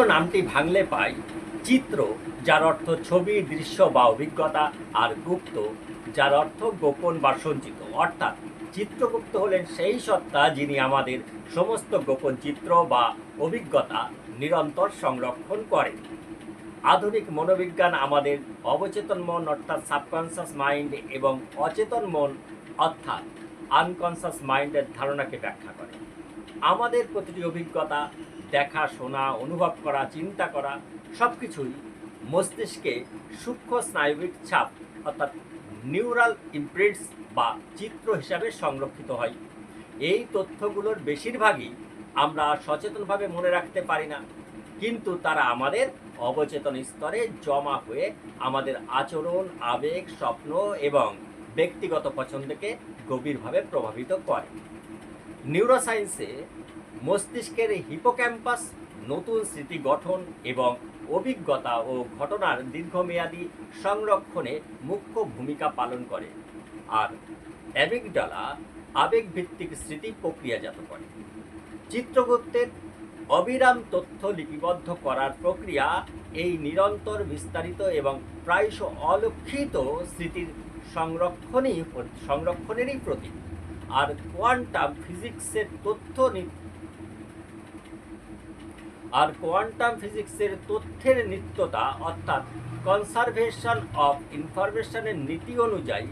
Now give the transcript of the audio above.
নামটি ভাঙলে পাই। চিত্র, যার অর্থ ছবি, দৃশ্য বা অভিজ্ঞতা, আর গুপ্ত, যার অর্থ গোপন বা সঞ্চিত। অর্থাৎ চিত্রগুপ্ত হলেন সেই সত্তা যিনি আমাদের সমস্ত গোপন চিত্র বা অভিজ্ঞতা নিরন্তর সংরক্ষণ করেন। আধুনিক মনোবিজ্ঞান আমাদের অবচেতন মন, অর্থাৎ সাবকনসিয়াস মাইন্ড এবং অচেতন মন, অর্থাৎ আনকনসিয়াস মাইন্ডের ধারণাকে ব্যাখ্যা করে। আমাদের প্রতিটি অভিজ্ঞতা, দেখা, শোনা, অনুভব করা, চিন্তা করা সব কিছুই মস্তিষ্কে সূক্ষ্ম স্নায়বিক ছাপ, অর্থাৎ নিউরাল ইমপ্রিন্টস বা চিত্র হিসাবে সংরক্ষিত হয়। এই তথ্যগুলোর বেশিরভাগই আমরা সচেতনভাবে মনে রাখতে পারি না, কিন্তু তারা আমাদের অবচেতন স্তরে জমা হয়ে আমাদের আচরণ, আবেগ, স্বপ্ন এবং ব্যক্তিগত পছন্দকে গভীরভাবে প্রভাবিত করে। নিউরোসায়েন্সে মস্তিষ্কের হিপোক্যাম্পাস নতুন স্মৃতি গঠন এবং অভিজ্ঞতা ও ঘটনার দীর্ঘমেয়াদী সংরক্ষণে মুখ্য ভূমিকা পালন করে। আর অ্যামিগডালা আবেগভিত্তিক স্মৃতি প্রক্রিয়াজাত করে। চিত্রগুপ্তের অবিরাম তথ্য লিপিবদ্ধ করার প্রক্রিয়া এই নিরন্তর বিস্তারিত এবং প্রায়শ অলক্ষিত স্মৃতির সংরক্ষণই সংরক্ষণেরই প্রতীক। আর কোয়ান্টাম ফিজিক্সের তথ্য আর কোয়ান্টাম ফিজিক্সের তথ্যের নিত্যতা অর্থাৎ কনসারভেশন অফ ইনফরমেশনের নীতি অনুযায়ী